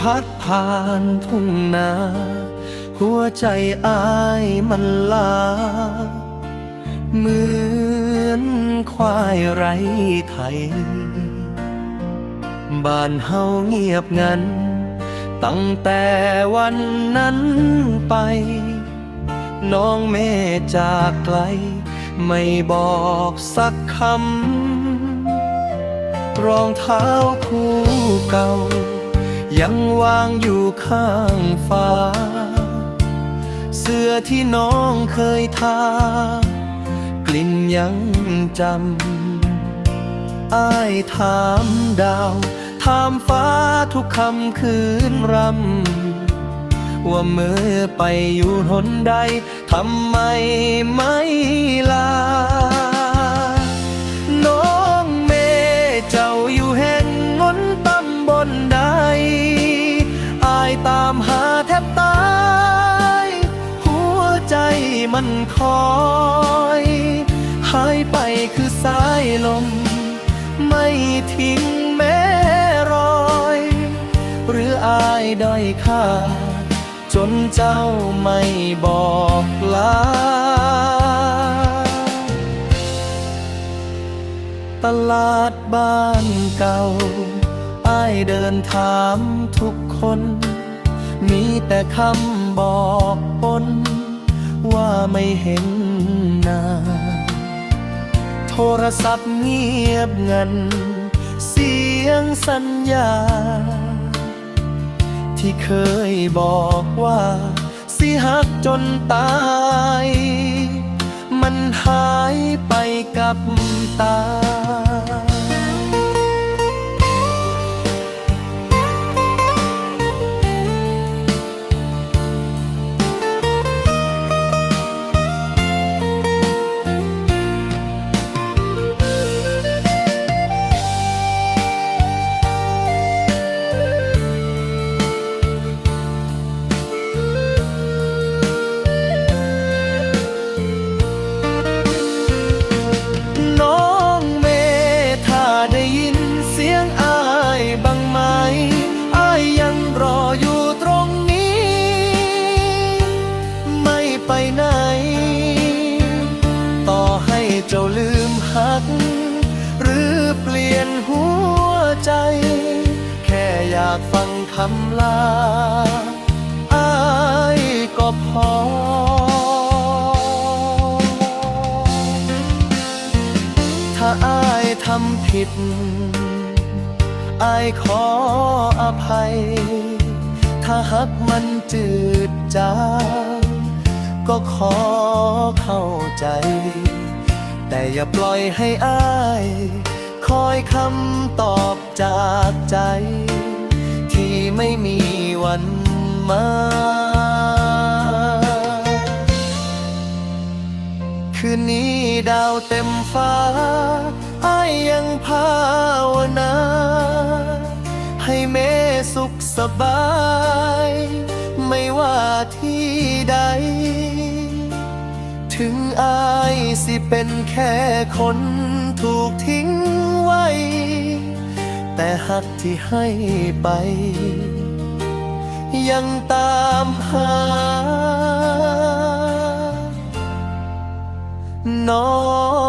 พัดผ่านทุ่งนา หัวใจอายมันลา เหมือนควายไร้ไทย บ้านเฮาเงียบงัน ตั้งแต่วันนั้นไป น้องแม่จากไกล ไม่บอกสักคำรองเท้าคู่เก่า ยังวางอยู่ข้างฟ้า เสื้อที่น้องเคยทากลิ่นยังจำอ้ายถามดาวถามฟ้าทุกคำคืนรำว่าเมื่อไปอยู่หนใดทำไมไม่ มันคอยหายไปคือสายลม ไม่ทิ้งแม้รอย หรืออายด้อยค่า จนเจ้าไม่บอกลา ตลาดบ้านเก่าอายเดินถามทุกคน มีแต่คำบอกปน ว่าไม่เห็นหน้า โทรศัพท์เงียบงัน เสียงสัญญา ที่เคยบอกว่า สิหักจนตาย มันหายไปกับตา ไปไหน ต่อให้เจ้าลืมหัก หรือเปลี่ยนหัวใจ แค่อยากฟังคำลาอายก็พอถ้าอายทำผิด อายขออภัย ถ้าหักมันจืดจาง ก็ขอเข้าใจ แต่อย่าปล่อยให้อาย คอยคำตอบจากใจ ที่ไม่มีวันมาคืนนี้ดาวเต็มฟ้าอ้ายยังภาวนา ให้เมสุขสบาย ไม่ว่าที่ อายสิเป็นแค่คนถูกทิ้งไว้ แต่หักที่ให้ไป ยังตามหา น้อง